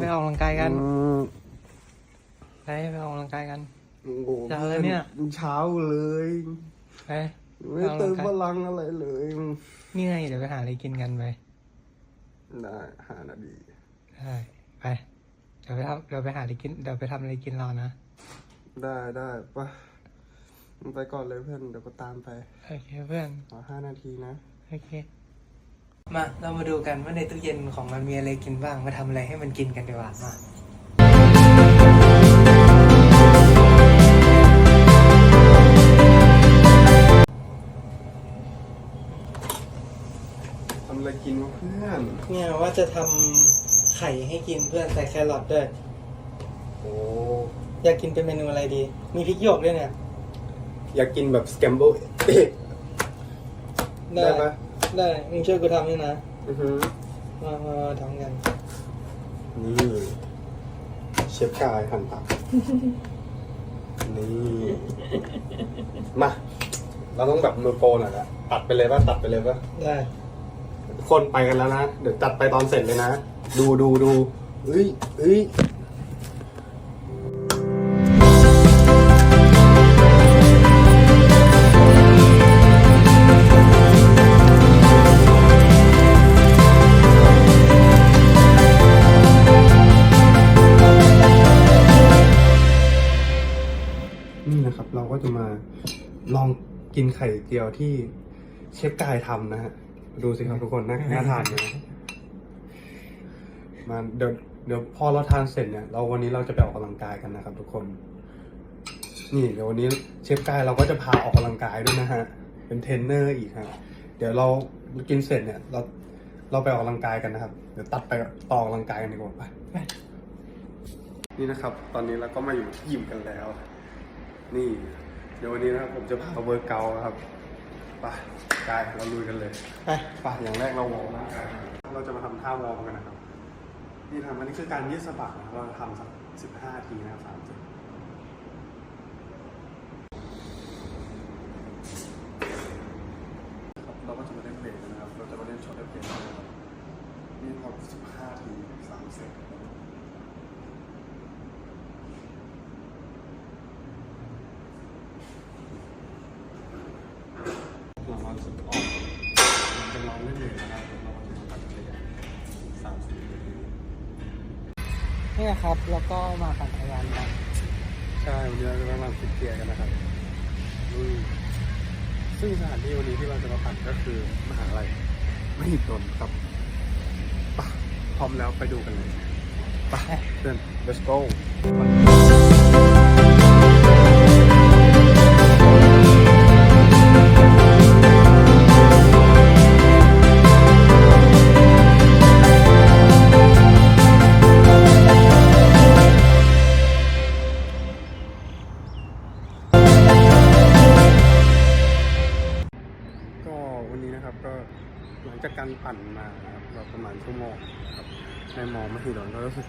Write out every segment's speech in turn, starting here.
ไปออกกำลังกายกันอืมไปไปออกกำลังกายกัน โอ้โหจะเอาอะไรเนี่ย เช้าเลยไปไม่ได้เติมพลังอะไรเลยนี่ไงเดี๋ยวไปหาอะไรกินกันไปได้หานาทีได้ไปเดี๋ยวไปทำเดี๋ยวไปหาอะไรกินเดี๋ยวไปทำอะไรกินรอนะ ได้ได้ปะมึงไปก่อนเลยเพื่อนเดี๋ยวก็ตามไป โอเคเพื่อนขอห้านาทีนะ โอเค มา เรามาดูกันว่าในตู้เย็นของมันมีอะไรกินบ้าง มาทำอะไรให้มันกินกันดีกว่ามาทำอะไรกินวะเพื่อนเนี่ยว่าจะทำไข่ให้กินเพื่อนใส่แครอทด้วย โอ้อยากกินเป็นเมนูอะไรดี มีพริกหยวกด้วยเนี่ย อยากกินแบบสแกมเบิลเอ๊ะได้ปะ ได้มึงช่วยกูทำด้วยนะอือหือมามามาทำกันนี่เชฟกายหั่นผัก นี่ มา เราต้องแบบมือโปรหน่อยละตัดไปเลยป่ะตัดไปเลยป่ะได้ทุกคนไปกันแล้วนะ เดี๋ยวจัดไปตอนเสร็จเลยนะ ดูดูดูเอ้ยเอ้ย นี่นะครับ เราก็จะมาลองกินไข่เจียวที่เชฟกายทำนะฮะ ดูสิครับทุกคนน่าน่าทานนะมาเดี๋ยวเดี๋ยวพอเราทานเสร็จเนี่ย เราวันนี้เราจะไปออกกำลังกายกันนะครับ ทุกคน นี่เดี๋ยววันนี้เชฟกายเราก็จะพาออกกำลังกายด้วยนะฮะ เป็นเทรนเนอร์อีกฮะ เดี๋ยวเรากินเสร็จเนี่ย เราเราไปออกกำลังกายกันนะครับ เดี๋ยวตัดไปต่อออกกำลังกายกันดีกว่าไป นี่นะครับ ตอนนี้เราก็มาอยู่ที่ยิมกันแล้ว นี่ เดี๋ยววันนี้นะครับผมจะพาเวิร์กเกาท์ครับไปกายเราลุยกันเลยไปไปอย่างแรกเราวอร์มร่างกายเราจะมาทำท่าวอร์มกันนะครับ นี่ทำอันนี้คือการยืดสะบักนะเราทำสักสิบห้าทีนะครับสามสิบครับเราก็จะมาเล่นเบรกกันนะครับ เราจะมาเล่นช็อตเบรกนะครับนี่พอสิบห้าทีสามเซต เรามาสุดออกเราจะลองเล่นเบรกนะครับเราจะมาตัดเบรกสามสิบนาทีนี่นะครับแล้วก็มาปั่นจักรยานกันใช่วันนี้เราจะมาฟิตเกียร์กันนะครับอืมซึ่งสถานที่วันนี้ที่เราจะมาปั่นก็คือมหาลัยมหิดลครับไปะพร้อมแล้วไปดูกันเลยไปเพื่อน let's go หลังจากการปั่นมานะครับเราประมาณชั่วโมงนะครับในมองมหิดลก็รู้สึก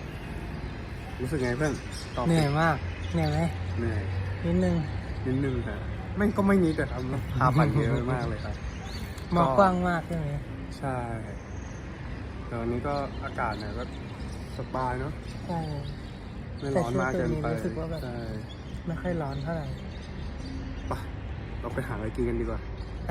รู้สึกไงเพื่อนตอบเหนื่อยมากเหนื่อยไหมเหนื่อยนิดนึงนิดนึงครับไม่ก็ไม่นิดแต่ทำพาปั่นเยอะมากเลยครับมองกว้างมากใช่ไหมใช่แต่วันนี้ก็อากาศเนี่ยก็สบายเนาะใช่ไม่ร้อนมากเกินไปแต่ช่วงนี้รู้สึกว่าแบบใช่ไม่ค่อยร้อนเท่าไหร่ไปเราไปหาอะไรกินกันดีกว่าไป